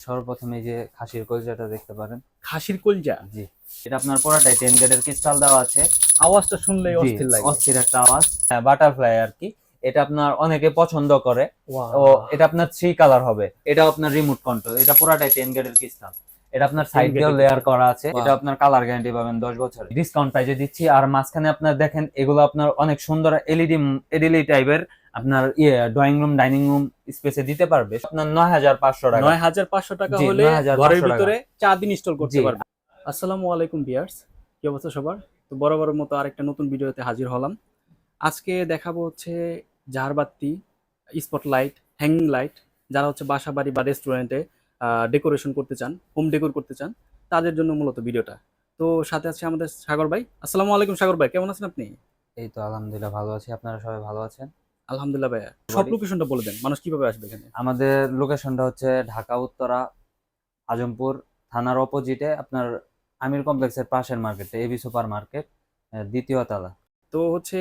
সর্বপ্রথম যে খাসির কলজাটা দেখতে পারেন। খাসির কলজা? জি। এটা আপনার পুরাটাই টেন গ্রেডের ক্রিস্টাল দেওয়া আছে। আওয়াজটা শুনলেই অস্থির লাগে। অস্থির একটা আওয়াজ। হ্যাঁ বাটারফ্লাই আর কি। এটা আপনার অনেকে পছন্দ করে। ও এটা আপনার থ্রি কালার হবে। এটা আপনার রিমোট কন্ট্রোল এটা পুরাটাই টেন গ্রেডের ক্রিস্টাল। এটা আপনার সাইড দিয়েও লেয়ার করা আছে। এটা আপনার কালার গ্যারান্টি পাবেন দশ বছর। ডিসকাউন্ট প্রাইজে দিচ্ছি। আর মাঝখানে আপনার দেখেন এগুলো আপনার অনেক সুন্দর এলইডি এলইডি টাইপের আপনার ইয়ে ড্রয়িং রুম ডাইনিং রুম স্পেসে দিতে পারবে আপনার নয় হাজার পাঁচশো টাকা। নয় হাজার পাঁচশো টাকা হলে ঘরের ভিতরে চার দিন ইনস্টল করতে পারবে। আসসালামু আলাইকুম বিয়ার্স কি অবস্থা সবার? তো বরাবরের মতো আরেকটা নতুন ভিডিওতে হাজির হলাম। আজকে দেখাবো হচ্ছে ঝাড়বাতি স্পট লাইট হ্যাঙ্গিং লাইট যারা হচ্ছে বাসা বাড়ি বা রেস্টুরেন্টে ডেকোরেশন করতে চান হোম ডেকোর করতে চান তাদের জন্য মূলত ভিডিওটা। তো সাথে আছে আমাদের সাগর ভাই। আসসালামু আলাইকুম সাগর ভাই কেমন আছেন আপনি? এই তো আলহামদুলিল্লাহ ভালো আছি। আপনারা সবাই ভালো আছেন? আলহামদুলিল্লাহ ভাইয়া। সব লোকেশনটা বলে দেন মানুষ কীভাবে আসবে এখানে? আমাদের লোকেশনটা হচ্ছে ঢাকা উত্তরা আজমপুর থানার অপোজিটে আপনার আমির কমপ্লেক্সের পাশের মার্কেটে এবি সুপার মার্কেট দ্বিতীয় তলা। তো হচ্ছে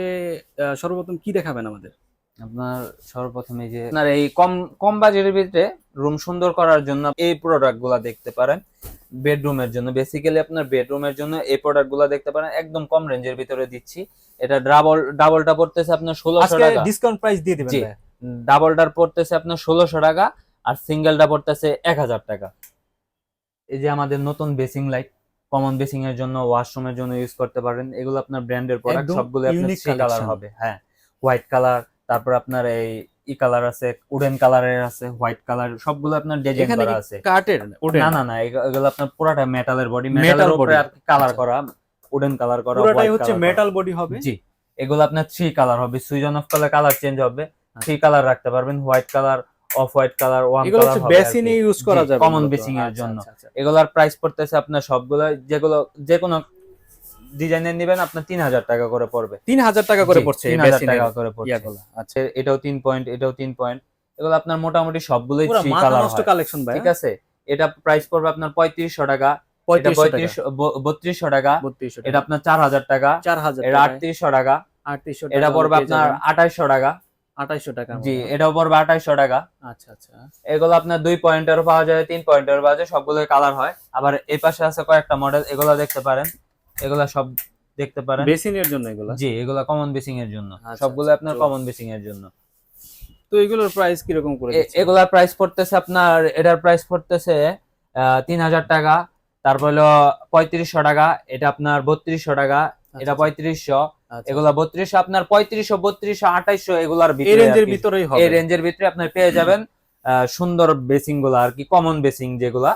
আহ, সর্বপ্রথম কি দেখাবেন আমাদের? আপনার সর্বপ্রথম এই যে আপনার এই কম কম বাজেটের ভিতরে রুম সুন্দর করার জন্য এই প্রোডাক্টগুলা দেখতে পারেন। বেডরুমের জন্য। বেসিক্যালি আপনার বেডরুমের জন্য এই প্রোডাক্টগুলা দেখতে পারেন একদম কম রেঞ্জের ভিতরে দিচ্ছি। এটা ডাবল ডাবলটা পড়তেছে আপনার ষোলোশো আজকে টাকা। ডিসকাউন্ট প্রাইস দিয়ে দিবেন। ডাবলটার পড়তেছে আপনার ষোলোশো টাকা আর সিঙ্গেলটা পড়তেছে এক হাজার টাকা। এই যে আমাদের নতুন বেসিং লাইট কমন বেসিং এর জন্য ওয়াশরুমের জন্য ইউজ করতে পারেন। এগুলো আপনার ব্র্যান্ডের প্রোডাক্ট সবগুলো আপনার কালার হবে। হ্যাঁ হোয়াইট কালার তারপর আপনার এই ই কালার আছে উডেন কালারের আছে হোয়াইট কালার সবগুলো আপনার ডিজাইন করা আছে। ওঠে না না না এগুলো আপনার পুরাটা মেটালের বডি মেটালের উপরে আর কালার আচ্ছা। করা উডেন কালার করা পুরোটাই হচ্ছে মেটাল বডি হবে? জি এগুলো আপনার থ্রি কালার হবে সুইজন অফ কালার কালার চেঞ্জ হবে। আচ্ছা। থ্রি কালার রাখতে পারবেন white colour off white colour one এগুলো কালার হচ্ছে বেসিনে ইউজ করা যাবে কমন বেসিং এর আচ্ছা, জন্য। আচ্ছা, আচ্ছা। এগুলোর প্রাইস পড়তেছে আপনার সবগুলো যেগুলো যে কোনো ডিজাইনের নেবেন আপনার তিন হাজার টাকা করে পড়বে। তিন হাজার টাকা করে পড়ছে 3000 বেসিনের টাকা করে পড়ছে। আচ্ছা এটাও তিন পয়েন্ট এটাও তিন পয়েন্ট এগুলো আপনার মোটামুটি সবগুলোই কালেকশন ঠিক আছে? এটা প্রাইস পড়বে আপনার পঁয়ত্রিশশো টাকা। বত্রিশশো টাকা। এটা আপনার চার হাজার টাকা। চার হাজার এটা আটত্রিশশো টাকা। আটত্রিশশো এটা পড়বে আপনার আঠাইশশো টাকা। আঠাইশশো টাকা জি এটাও পড়বে আঠাইশশো টাকা। আচ্ছা আচ্ছা। এগুলো আপনার দুই পয়েন্টেরও পাওয়া যায় তিন পয়েন্টেরও পাওয়া যায় সবগুলোই কালার হয়। আবার এই পাশে আছে কয়েকটা মডেল এগুলো দেখতে পারেন। এগুলা সব দেখতে পারেন। বেসিং এর জন্য এগুলো? জি এগুলা কমন বেসিং এর জন্য। আচ্ছা, সবগুলো আচ্ছা, আপনার কমন বেসিং এর জন্য। তো এগুলোর প্রাইস কীরকম করে এ- দিচ্ছেন? এগুলার প্রাইস পড়তেছে আপনার এটার প্রাইস পড়তেছে তিন হাজার টাকা তারপর হলো পঁয়ত্রিশশো টাকা এটা আপনার বত্রিশশো টাকা এটা আচ্ছা, পঁয়ত্রিশশো আচ্ছা। এগুলা বত্রিশশো আপনার পঁয়ত্রিশশো বত্রিশশো আঠাইশো এগুলার রেঞ্জের ভিতরেই হবে। এই রেঞ্জের ভিতরে আপনি পেয়ে যাবেন আহ, সুন্দর বেসিংগুলা আর কি কমন বেসিং যেগুলা।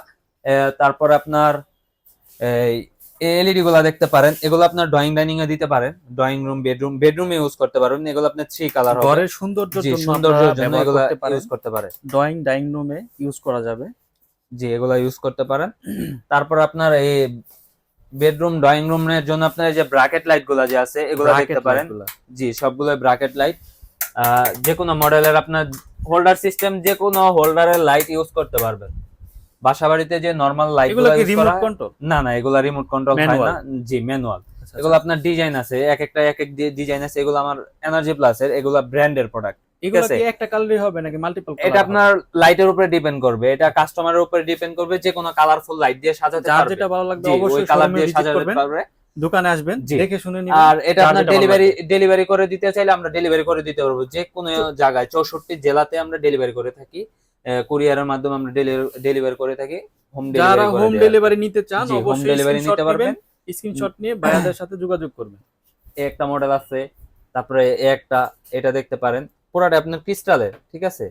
তারপর আপনার এই এলইডি গুলা দেখতে পারেন। এগুলো আপনার ড্রয়িং ডাইনিং এ দিতে পারেন। ড্রয়িং রুম বেডরুম বেডরুমে ইউজ করতে পারেন এগুলো আপনার থ্রি কালার হবে। ঘরের সৌন্দর্যের জন্য সৌন্দর্যের জন্য এগুলা ইউজ করতে পারে ড্রয়িং ডাইনিং রুমে ইউজ করা যাবে। জি এগুলা ইউজ করতে পারেন। তারপর আপনার এই বেডরুম ড্রয়িং রুমের জন্য আপনার এই যে ব্র্যাকেট লাইটগুলা যে আছে এগুলো দেখতে পারেন। জি সবগুলো ব্র্যাকেট লাইট যে কোনো মডেলের আপনার হোল্ডার সিস্টেম যে কোনো হোল্ডারের লাইট ইউজ করতে পারবেন। বাসা বাড়িতে যে নরমাল লাইট এগুলো কি রিমোট কন্ট্রোল না না এগুলা রিমোট কন্ট্রোল হয় না। জি ম্যানুয়াল এগুলো আপনার ডিজাইন আছে এক একটা এক এক ডিজাইন আছে। এগুলো আমার এনার্জি প্লাস এর এগুলো ব্র্যান্ডের প্রোডাক্ট এগুলো আছে। কি একটা কালারই হবে নাকি মাল্টিপল এটা আপনার লাইটের উপরে ডিপেন্ড করবে এটা কাস্টমারের উপরে ডিপেন্ড করবে যে কোনো কালারফুল লাইট দিয়ে সাজাতে পারবে। যেটা ভালো লাগবে অবশ্যই কালার দিয়ে সাজাতে পারবে। দোকানে আসবেন দেখে শুনে নিবেন আর এটা আপনার ডেলিভারি ডেলিভারি করে দিতে চাইলে আমরা ডেলিভারি করে দিতে পারব। যে কোনো জায়গায় চৌষট্টি জেলাতে আমরা ডেলিভারি করে থাকি। কুরিয়ারের মাধ্যমে আমরা ডেলিভারি করে থাকি হোম যারা হোম ডেলিভারি নিতে চান অবশ্যই delivery স্ক্রিনশট নিতে পারবেন। স্ক্রিনশট নিয়ে ভাইয়াদের সাথে যোগাযোগ করবেন। একটা মডেল আছে তারপরে একটা এটা দেখতে পারেন। পুরাটা আপনার ক্রিস্টালের ঠিক আছে?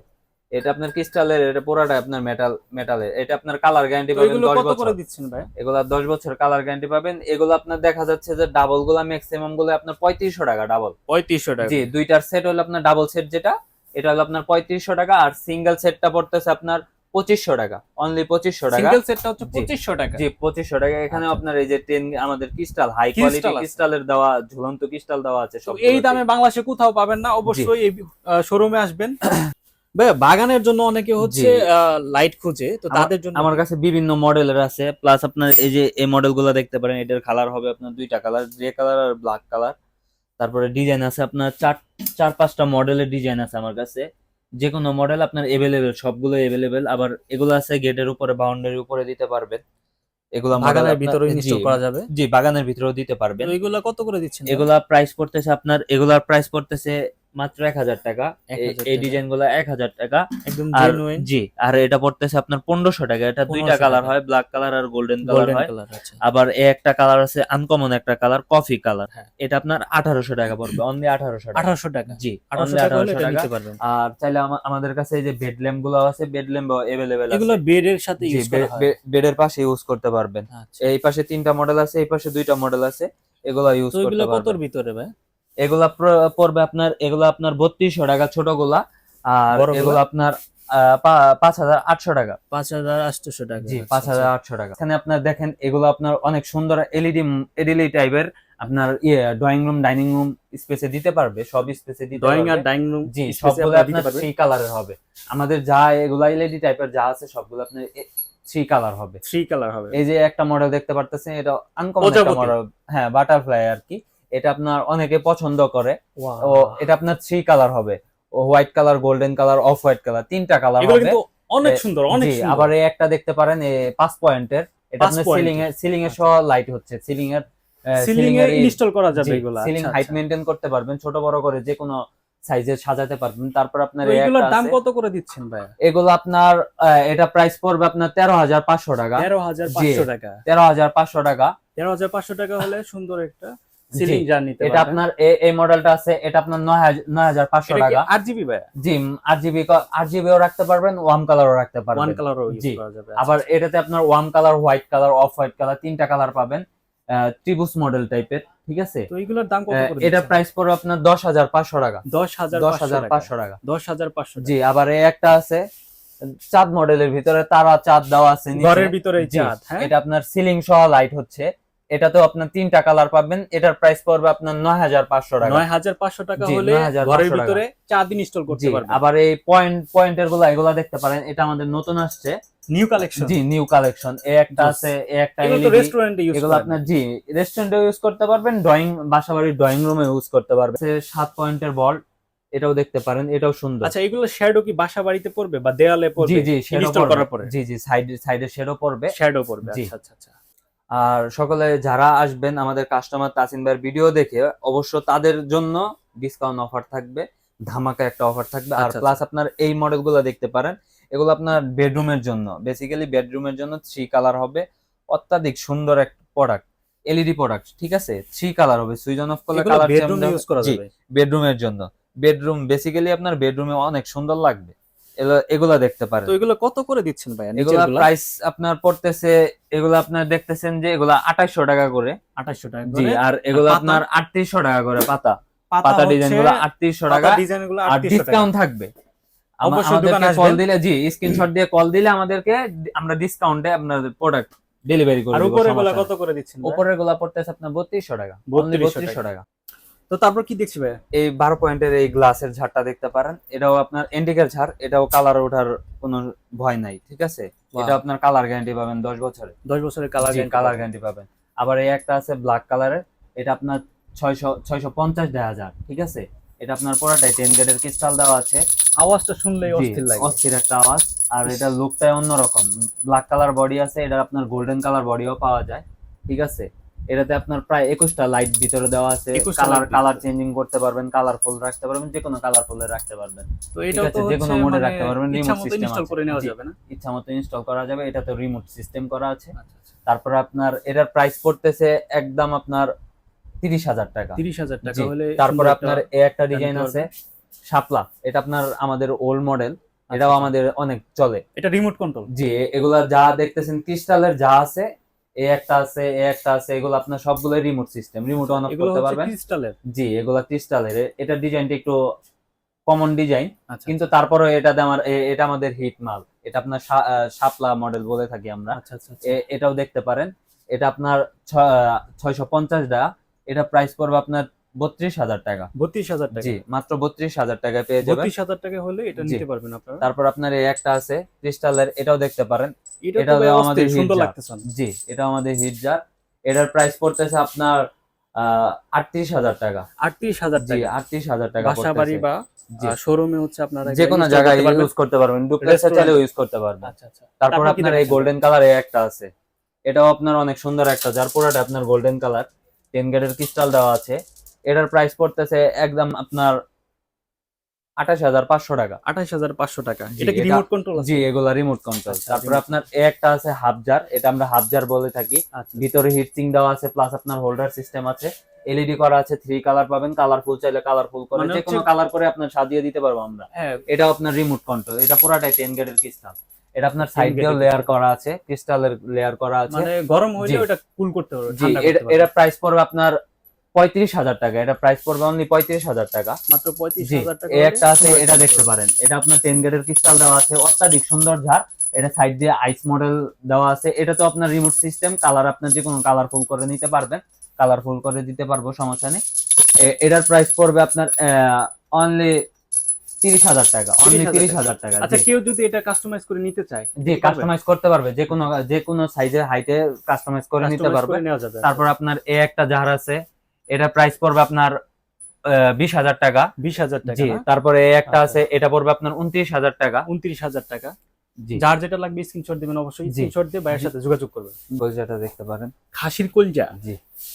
এটা আপনার ক্রিস্টালের এটা পুরাটা আপনার মেটাল মেটালের এটা আপনার কালার গ্যারান্টি পাবেন এগুলো 10 কত বছর। করে দিচ্ছেন ভাই? এগুলা দশ বছর কালার গ্যারান্টি পাবেন। এগুলো আপনার দেখা যাচ্ছে যে ডাবলগুলা ম্যাক্সিমামগুলো আপনার পঁয়ত্রিশশো টাকা ডাবল পঁয়ত্রিশশো টাকা। জি দুইটার সেট হলো আপনার ডাবল সেট যেটা এটা হলো আপনার পঁয়ত্রিশশো টাকা আর সিঙ্গেল সেটটা পড়তেছে আপনার পঁচিশশো টাকা অনলি পঁচিশশো টাকা। সিঙ্গেল সেটটা হচ্ছে। পঁচিশশো টাকা। জি পঁচিশশো টাকা। এখানে আচ্ছা। আপনার এই যে টেন আমাদের ক্রিস্টাল হাই কোয়ালিটি। ক্রিস্টালের দেওয়া ঝুলন্ত ক্রিস্টাল দেওয়া আছে সব এই দামে বাংলাদেশে কোথাও পাবেন না অবশ্যই এই শোরুমে আসবেন। ভাই বাগানের জন্য অনেকে হচ্ছে লাইট খুঁজে তো তাদের জন্য আমার কাছে বিভিন্ন মডেলের আছে প্লাস আপনার এই যে এই মডেলগুলো দেখতে পারেন এটার কালার হবে আপনার দুইটা কালার গ্রে কালার আর ব্ল্যাক কালার তারপরে ডিজাইন আছে আপনার চার চার পাঁচটা মডেলের ডিজাইন আছে আমার কাছে। যে কোনো মডেল আপনার এভেলেবেল সবগুলো এভেলেবেল আবার এগুলো আছে গেটের উপরে বাউন্ডারির উপরে দিতে পারবেন। এগুলো বাগানের ভিতরে ইনস্টল করা যাবে? জি বাগানের ভিতরেও দিতে পারবেন। এগুলো এগুলা কত করে দিচ্ছেন? এগুলা প্রাইস পড়তেছে আপনার এগুলার প্রাইস পড়তেছে মাত্র এক হাজার টাকা। এই- ডিজাইনগুলা এক হাজার টাকা। একদম জি আর এটা পড়তেছে আপনার পনেরোশো টাকা। এটা দুইটা কালার হয় ব্ল্যাক কালার আর গোল্ডেন কালার হয়। আবার এ একটা কালার আছে আনকমন একটা কালার কফি কালার হ্যাঁ। এটা আপনার আঠারোশো টাকা পড়বে অনলি আঠারোশো 1800 টাকা। জি 1800 অনলি টাকা হলে আঠারোশো টাকা। পারবেন। আর চাইলে আমাদের কাছে এই যে বেড ল্যাম্পগুলো আছে বেড ল্যাম্প এভেলেবেল এগুলো বেডের সাথে ইউজ করা বেডের পাশে ইউজ করতে পারবেন। আচ্ছা। এই পাশে তিনটা মডেল আছে এই পাশে দুইটা মডেল আছে এগুলা ইউজ করতে কতর ভিতরে ভাই? এগুলা পড়বে আপনার এগুলা আপনার বত্রিশশো টাকা ছোটগুলা আর এগুলো আপনার পাঁচ হাজার আটশো টাকা। 5800 টাকা জি আচ্ছা, পাঁচ হাজার আটশো টাকা। এখানে আপনার দেখেন এগুলো আপনার অনেক সুন্দর এলইডি এলইডি টাইপের আপনার ইয়ে ড্রয়িং রুম ডাইনিং রুম স্পেসে দিতে পারবে সব স্পেসে দিতে ড্রয়িং আর ডাইনিং রুম জি সবগুলো আপনার থ্রি কালারের হবে। আমাদের যা এগুলা এলইডি টাইপের যা আছে সবগুলো আপনার থ্রি কালার হবে। থ্রি কালার হবে। এই যে একটা মডেল দেখতে পারতেছেন এটা আনকমন একটা মডেল হ্যাঁ বাটারফ্লাই আর কি। এটা আপনার অনেকে পছন্দ করে. ও এটা আপনার থ্রি কালার হবে। White colour golden colour off white colour তিনটা কালার হবে। অনেক সুন্দর অনেক সুন্দর। আবার এই একটা দেখতে পারেন পাঁচ পয়েন্টের। এটা আপনার সিলিং এর সিলিং এর সহ লাইট হচ্ছে। সিলিং এর সিলিং এর ইনস্টল করা যাবে এগুলো। সিলিং আচ্ছা, হাইট আচ্ছা। মেইনটেইন করতে পারবেন। ছোট বড় করে যে কোনো সাইজে সাজাতে পারবেন। তারপর আপনার এগুলোর দাম কত করে দিচ্ছেন ভাই? এগুলো আপনার এটা প্রাইস পড়বে আপনার তেরো হাজার পাঁচশো টাকা। তেরো হাজার পাঁচশো টাকা। তেরো হাজার পাঁচশো টাকা। তেরো হাজার পাঁচশো টাকা হলে সুন্দর একটা সিলিং নিতে এটা আপনার এই মডেলটা আছে এটা আপনার নয় হাজার নয় হাজার পাঁচশো টাকা। আট জিবি ভাই? জি আট জিবি আট জিবিও রাখতে পারবেন ওয়ান কালারও রাখতে পারবেন। কালারও ইউজ করা যাবে আবার এটাতে আপনার one colour white colour off white colour তিনটা কালার পাবেন ত্রিভুজ মডেল টাইপের ঠিক আছে? তো এগুলোর দাম কত করে এটা প্রাইস পড়বে আপনার দশ হাজার পাঁচশো টাকা। দশ হাজার দশ হাজার পাঁচশো টাকা। দশ হাজার পাঁচশো জি আবার এই একটা আছে চাঁদ মডেলের ভিতরে তারা চাঁদ দেওয়া আছে ঘরের ভিতরে চাঁদ হ্যাঁ? এটা আপনার সিলিং সহ লাইট হচ্ছে। এটাতেও আপনার তিনটা কালার পাবেন। এটার প্রাইস পড়বে আপনার নয় হাজার পাঁচশো টাকা। নয় হাজার পাঁচশো টাকা হলে ঘরের। ভিতরে চাঁদ ইনস্টল করতে জি পারবে আবার এই পয়েন্ট পয়েন্টেরগুলা এগুলা দেখতে পারেন এটা আমাদের নতুন আসছে। নিউ কালেকশন জি নিউ কালেকশন এ একটা আছে এ একটা এগুলো রেস্টুরেন্টে ইউজ এগুলো আপনার জি রেস্টুরেন্টে ইউজ করতে পারবেন ড্রয়িং বাসাবাড়ির ড্রয়িং রুমে ইউজ করতে পারবেন। সাত পয়েন্টের বল এটাও দেখতে পারেন এটাও সুন্দর। আচ্ছা এগুলো শ্যাডো কি বাসা বাড়িতে পড়বে বা দেয়ালে পড়বে? জি জি শ্যাডো করার পরে? জি জি সাইড সাইডে শ্যাডো পড়বে। শ্যাডো পড়বে আচ্ছা আচ্ছা আচ্ছা। আর সকলে যারা আসবেন আমাদের কাস্টমার তাসিন ভাইয়ের ভিডিও দেখে অবশ্য তাদের জন্য ডিসকাউন্ট অফার থাকবে ধামাকা একটা অফার থাকবে। আর আচ্ছা, প্লাস আপনার এই মডেলগুলো দেখতে পারেন এগুলো আপনার বেডরুমের জন্য। বেসিক্যালি বেডরুমের জন্য থ্রি কালার হবে অত্যাধিক সুন্দর এক প্রোডাক্ট এলইডি প্রোডাক্ট ঠিক আছে? থ্রি কালার হবে সুইচ অন অফ করলে কালার বেডরুমে ইউজ করা যাবে। বেডরুমের জন্য। বেডরুম বেসিক্যালি আপনার বেডরুমে অনেক সুন্দর লাগবে। এগুলো- দেখতে পারেন। তো এগুলো কত করে দিচ্ছেন ভাই এগুলা প্রাইস আপনার পড়তেছে এগুলো আপনার দেখতেছেন যে এগুলা আঠাইশশো টাকা করে। 2800 টাকা জি আর এগুলো আপনার আটত্রিশশো টাকা করে পাতা। পাতা ডিজাইনগুলো আটত্রিশশো টাকা পাতা ডিজাইনগুলো আর 3800 টাকা। ডিসকাউন্ট থাকবে। আমাদেরকে কল দিলে জি স্ক্রিনশট দিয়ে কল দিলে আমাদেরকে আমরা ডিসকাউন্টে আপনাদের প্রোডাক্ট ডেলিভারি করে আর উপরে গুলো কত করে দিচ্ছেন ভাই? উপরেরগুলা পড়তেছে আপনার বত্রিশশো টাকা। 3200 বত্রিশশো টাকা। তো তারপর কি দেখছি ভাই এই বারো পয়েন্টের এই গ্লাসের ঝাড়টা দেখতে পারেন। এটাও আপনার এন্টিকের ঝাড় এটাও কালার ওঠার কোনো ভয় নাই ঠিক আছে? এটা আপনার কালার গ্যারান্টি পাবেন দশ বছরে। 10 বছরের কালার কালার গ্যারান্টি পাবেন। আবার এই একটা আছে ব্ল্যাক কালারের এটা আপনার ছয়শো ছয়শো পঞ্চাশ দেড় হাজার ঠিক আছে? এটা আপনার পুরাটাই টেন গেটের ক্রিস্টাল দেওয়া আছে। আওয়াজটা শুনলেই অস্থির লাগে। অস্থির একটা আওয়াজ। আর এটা লুকটাই অন্যরকম। ব্ল্যাক কালার বডি আছে এটা আপনার গোল্ডেন কালার বডিও পাওয়া যায় ঠিক আছে? এটাতে আপনার প্রায় একুশটা লাইট ভিতরে দেওয়া আছে। কালার কালার চেঞ্জিং করতে পারবেন কালারফুল রাখতে পারবেন যে কোনো কালারফুলে রাখতে পারবেন। তো এটাও আছে, তো যে কোনো হচ্ছে এ মানে রাখতে পারবেন, remote মতো ইনস্টল করে নেওয়া যাবে না? ইচ্ছা মতো ইনস্টল করা যাবে এটা তো রিমোট সিস্টেম করা আছে। আচ্ছা আচ্ছা। তারপর আপনার এটার প্রাইস পড়তেছে একদম আপনার তিরিশ হাজার টাকা। 30000 টাকা হলে তারপর আপনার এ একটা ডিজাইন আছে শাপলা। এটা আপনার আমাদের ওল্ড মডেল আচ্ছা, এটাও আচ্ছা। আমাদের অনেক চলে। এটা রিমোট কন্ট্রোল জি এগুলা যা দেখতেছেন ক্রিস্টালের যা আছে এ একটা আছে এ একটা আছে এগুলো আপনার সবগুলো remote system remote on off করতে পারবেন। ক্রিস্টালের জি এগুলো ক্রিস্টালের এটা ডিজাইনটা একটু কমন ডিজাইন আচ্ছা। কিন্তু তারপরে এটা আমার এটা আমাদের হিট মাল এটা আপনার সাপলা শাপলা মডেল বলে থাকি আমরা। আচ্ছা আচ্ছা এটাও দেখতে পারেন। এটা আপনার ছয়শো পঞ্চাশ টাকা এটা প্রাইস পড়বে আপনার বত্রিশ হাজার টাকা। 32000 টাকা। জি মাত্র বত্রিশ হাজার টাকায় পেয়ে যাবেন। 32000 টাকা হলে এটা নিতে পারবেন আপনারা। তারপর আপনার এই একটা আছে ক্রিস্টালের এটাও দেখতে পারেন। এটা এটা তো ভাই হলো অস্থির, আমাদের সুন্দর লাগতেছে জি এটা আমাদের হিট জার এটার প্রাইস পড়তেছে আপনার আটত্রিশ হাজার টাকা। 38000 জি আটত্রিশ হাজার টাকা বাসা বাড়ি বা শোরুমে হচ্ছে আপনারা যে কোনো জায়গায় ইউজ করতে পারবেন। ডুপ্লেক্সে চাইলেও ইউজ করতে পারবেন। আচ্ছা আচ্ছা। তারপর আপনার এই গোল্ডেন কালার একটা আছে। এটাও আপনার অনেক সুন্দর একটা যার পুরোটা আপনার গোল্ডেন কালার টেন গেটের ক্রিস্টাল দেওয়া আছে। এটার প্রাইস পড়তেছে একদম আপনার আঠাশ হাজার পাঁচশো টাকা। আঠাশ হাজার পাঁচশো টাকা। এটা কি রিমোট কন্ট্রোল জি এগুলা রিমোট কন্ট্রোল আচ্ছা, তারপর আপনার একটা আছে হাফজার এটা আমরা বলে থাকি। আচ্ছা। ভিতরে হিটসিং দেওয়া আছে প্লাস আপনার হোল্ডার সিস্টেম আছে। এলইডি করা আছে থ্রি কালার পাবেন কালারফুল চাইলে কালারফুল করে মানে যে কোনো কালার করে আপনার সাজিয়ে দিতে পারব আমরা। হ্যাঁ। এটা আপনার রিমোট কন্ট্রোল এটা পুরাটাই টেন গেটের ক্রিস্টাল এটা আপনার সাইড দিয়েও লেয়ার করা আছে ক্রিস্টালের লেয়ার করা আছে। মানে গরম জি। ওটা কুল করতে পারবে। এটা প্রাইস পড়বে আপনার পঁয়ত্রিশ হাজার টাকা। এটা প্রাইস পড়বে অনলি পঁয়ত্রিশ হাজার টাকা। মাত্র পঁয়ত্রিশ হাজার টাকা একটা আছে এটা দেখতে পারেন। এটা আপনার টেন গেটের ক্রিস্টাল দেওয়া আছে অত্যাধিক সুন্দর ঝাড়। এটা সাইড দিয়ে আইস মডেল দেওয়া আছে। এটা তো আপনার রিমোট সিস্টেম কালার আপনার যে কোনো কালারফুল করে নিতে পারবেন। কালারফুল করে দিতে পারব সমস্যা নেই। এটার প্রাইস পড়বে আপনার অনলি তিরিশ হাজার টাকা অনলি তিরিশ হাজার টাকা। আচ্ছা কেউ যদি এটা কাস্টমাইজ করে নিতে চায় জি কাস্টমাইজ করতে পারবে যে কোনো যে কোনো সাইজের হাইটে কাস্টমাইজ করে নিতে পারবে। যাবে তারপর আপনার এ একটা জার আছে এটা প্রাইস পড়বে আপনার বিশ হাজার টাকা। বিশ হাজার টাকা তারপরে একটা আচ্ছা। আছে এটা পড়বে আপনার উনত্রিশ হাজার টাকা। উনত্রিশ হাজার টাকা। যার যেটা লাগবে স্ক্রিনশট দিবেন অবশ্যই। স্ক্রিনশট দিয়ে ভাইয়ের সাথে যোগাযোগ করবেন। বইজাটা দেখতে পারেন। খাসির কলজা। জি।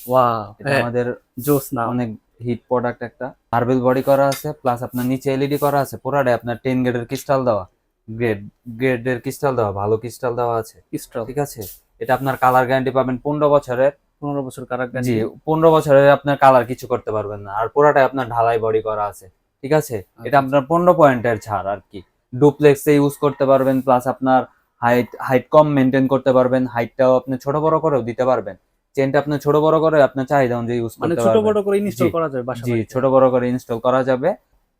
ওয়াও এটা আমাদের জোস না অনেক হিট প্রোডাক্ট একটা। মার্বেল বডি করা আছে প্লাস আপনার নিচে এলইডি করা আছে পুরাটাই আপনার টেন গ্রেডের ক্রিস্টাল দেওয়া। গ্রেড গ্রেডের ক্রিস্টাল দেওয়া ভালো ক্রিস্টাল দেওয়া আছে। স্ট্রল ঠিক আছে? এটা আপনার কালার গ্যারান্টি পাবেন পনেরো বছরের। পনেরো বছর কারাক জি পনেরো বছরের আপনার কালার কিছু করতে পারবেন না। আর পুরাটাই আপনার ঢালাই বডি করা আছে ঠিক আছে? এটা আপনার পনেরো পয়েন্টের ছাড় আর কি। ডুপ্লেক্সে ইউজ করতে পারবেন প্লাস আপনার হাইট হাইট কম মেনটেন করতে পারবেন হাইটটাও আপনি ছোট বড় করেও দিতে পারবেন। চেনটা আপনি ছোট বড় করে আপনার চাহিদা অনুযায়ী ইউজ মানে করতে ছোট বড় করে ইনস্টল করা যাবে বাসা জি ছোট বড় করে ইনস্টল করা যাবে।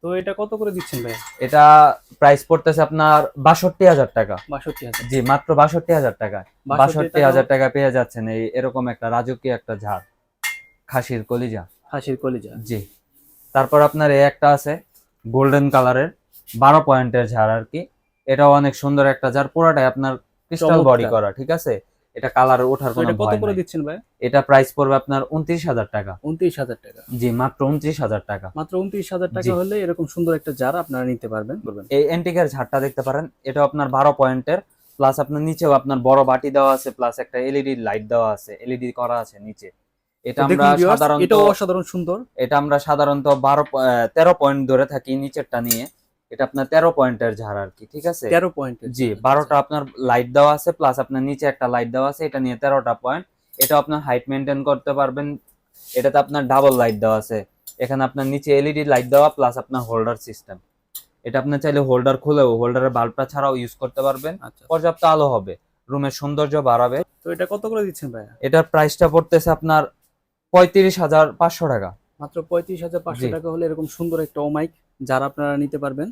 তো এটা কত করে দিচ্ছেন ভাই এটা প্রাইস পড়তেছে আপনার বাষট্টি হাজার টাকা। বাষট্টি হাজার। জি মাত্র বাষট্টি হাজার টাকা। বাষট্টি হাজার টাকা পেয়ে যাচ্ছেন এই এরকম একটা রাজকীয় একটা ঝাড় খাসির কলিজা। খাসির কলিজা। জি। তারপর আপনার এই একটা আছে গোল্ডেন কালারের বারো পয়েন্টের ঝাড় আর কি। এটাও অনেক সুন্দর একটা ঝাড় পুরাটাই আপনার ক্রিস্টাল বডি করা ঠিক আছে? এটা কালার ওঠার কোনো এটা কত করে। দিচ্ছেন ভাই? এটা প্রাইস পড়বে আপনার উনত্রিশ হাজার টাকা। উনত্রিশ হাজার টাকা। জি মাত্র উনত্রিশ হাজার টাকা। মাত্র উনত্রিশ হাজার টাকা হলে এরকম সুন্দর একটা জার আপনারা নিতে পারবেন বলবেন এই এন্টিকের ঝাড়টা দেখতে পারেন। এটা আপনার বারো পয়েন্টের। প্লাস আপনার নিচেও আপনার বড় বাটি দেওয়া আছে প্লাস একটা এলইডি লাইট দেওয়া আছে এলইডি করা আছে নিচে। এটা আমরা সাধারণত এটাও অসাধারণ সুন্দর। এটা আমরা সাধারণত বারো প- আহ, তেরো পয়েন্ট ধরে থাকি নিচেরটা নিয়ে। এটা আপনার তেরো পয়েন্টের ঝাড় আর কি ঠিক আছে? তেরো পয়েন্ট জি বারোটা আপনার লাইট দেওয়া আছে প্লাস আপনার নিচে একটা লাইট দেওয়া আছে এটা নিয়ে তেরোটা পয়েন্ট এটা আপনার হাইট মেনটেন করতে পারবেন। এটাতে আপনার ডাবল লাইট দেওয়া আছে। এখানে আপনার নিচে এলইডি লাইট দেওয়া প্লাস আপনার হোল্ডার সিস্টেম এটা আপনার চাইলে হোল্ডার খুলেও হোল্ডারের বাল্বটা ছাড়াও ইউজ করতে পারবেন। আচ্ছা পর্যাপ্ত আলো হবে। রুমের সৌন্দর্য বাড়াবে। তো এটা কত করে দিচ্ছেন ভাইয়া? এটার প্রাইসটা পড়তেছে আপনার পঁয়ত্রিশ হাজার পাঁচশো টাকা। মাত্র পঁয়ত্রিশ হাজার পাঁচশো টাকা হলে এরকম সুন্দর একটা ওমাইক যারা আপনারা নিতে পারবেন।